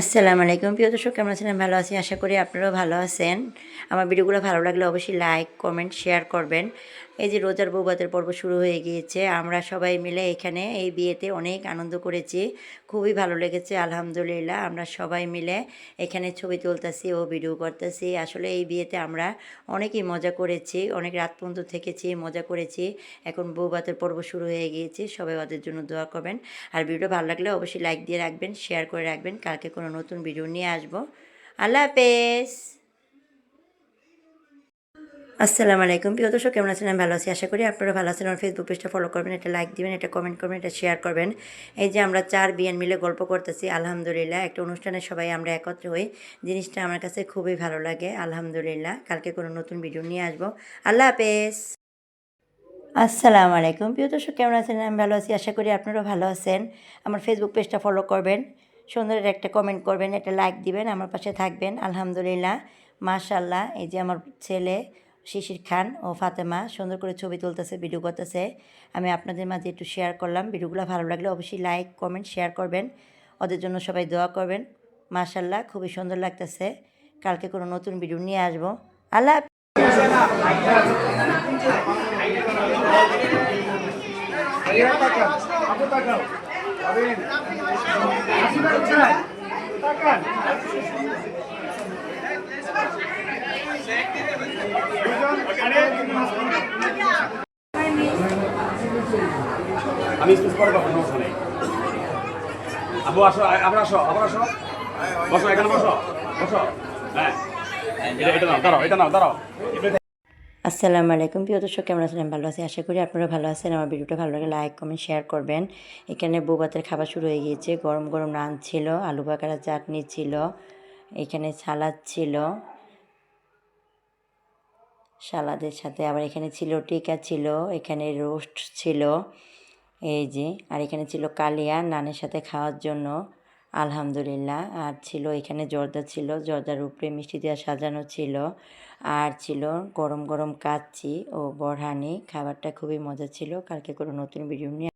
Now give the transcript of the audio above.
আসসালামু আলাইকুম। প্রিয় দর্শক, কেমন আছেন? ভালো আছি, আশা করি আপনারাও ভালো আছেন। আমার ভিডিওগুলো ভালো লাগলে অবশ্যই লাইক কমেন্ট শেয়ার করবেন। এই যে রোজার বৌবাতের পর্ব শুরু হয়ে গিয়েছে। আমরা সবাই মিলে এখানে এই বিয়েতে অনেক আনন্দ করেছি। খুবই ভালো লেগেছে, আলহামদুলিল্লাহ। আমরা সবাই মিলে এখানে ছবি তুলতেছি ও ভিডিও করতেছি। আসলে এই বিয়েতে আমরা অনেকই মজা করেছি, অনেক রাত পর্যন্ত থেকেছি, মজা করেছি। এখন বৌবাতের পর্ব শুরু হয়ে গিয়েছে। সবাই ওদের জন্য দোয়া করবেন। আর ভিডিও ভালো লাগলে অবশ্যই লাইক দিয়ে রাখবেন শেয়ার করে রাখবেন। কালকে কোনো নতুন ভিডিও নিয়ে আসব। আল্লাহ হাফেজ। আসসালামু আলাইকুম। প্রিয় দর্শক, কেমন আছেন? আমি ভালো আছি। আশা করি আপনারা ভালো আছেন। আমার ফেসবুক পেজটা ফলো করবেন এটা লাইক দিবেন এটা কমেন্ট করবেন এটা শেয়ার করবেন। এই যে আমরা চার বিয়ান মিলে গল্প করতেছি, আলহামদুলিল্লাহ। একটা অনুষ্ঠানে সবাই আমরা একত্র হই। জিনিসটা আমার কাছে খুবই ভালো লাগে। আলহামদুলিল্লাহ। কালকে কোনো নতুন ভিডিও নিয়ে আসব। আল্লাহ হাফেজ। আসসালামু আলাইকুম। প্রিয় দর্শক, কেমন আছেন? আমি ভালো আছি। আশা করি আপনারাও ভালো আছেন। আমার ফেসবুক পেজটা ফলো করবেন। সুন্দর একটা কমেন্ট করবেন, একটা লাইক দিবেন, আমার পাশে থাকবেন। আলহামদুলিল্লাহ মাশাল্লাহ এই যে আমার ছেলে শিশির খান ও ফাতেমা সুন্দর করে ছবি তুলতেছে ভিডিও করতেছে। আমি আপনাদের মাঝে একটু শেয়ার করলাম, ভিডিওগুলো ভালো লাগলে অবশ্যই লাইক কমেন্ট শেয়ার করবেন। ওদের জন্য সবাই দোয়া করবেন। মাশাল্লাহ খুবই সুন্দর লাগতেছে। কালকে কোনো নতুন ভিডিও নিয়ে আসব। আল্লাহ হাফেজ। আমি স্পেস পরে পাবো সমস্যা নেই আবু, আসো আবার আসো আবার আসো। বসো, এখানে বসো বসো। হ্যাঁ। এটা নাও, দাঁড়াও, এটা নাও, দাঁড়াও। আসসালামু আলাইকুম। প্রিয় দর্শক, কেমন আছেন? ভালো আছি, আশা করি আপনারা ভালো আছেন। আমার ভিডিওটা ভালো লাগে লাইক, কমেন্ট, শেয়ার করবেন। এখানে বৌবাতের খাবার শুরু হয়ে গিয়েছে। গরম গরম রান ছিল, আলু বাকারা চাটনি ছিল, এখানে সালাদ ছিল, সালাদের সাথে আবার এখানে ছিল টিকা ছিল, এখানে রোস্ট ছিল, এই যে, আর এখানে ছিল কালিয়া, নানের সাথে খাওয়ার জন্য। আলহামদুলিল্লাহ। আর ছিল, এখানে জর্দা ছিল, জর্দার উপরে মিষ্টি দেওয়া সাজানো ছিল। আর ছিল গরম গরম কাচ্চি ও বরহানি, খাবারটা খুবই মজা ছিল। কালকে কোনো নতুন ভিডিও নিয়ে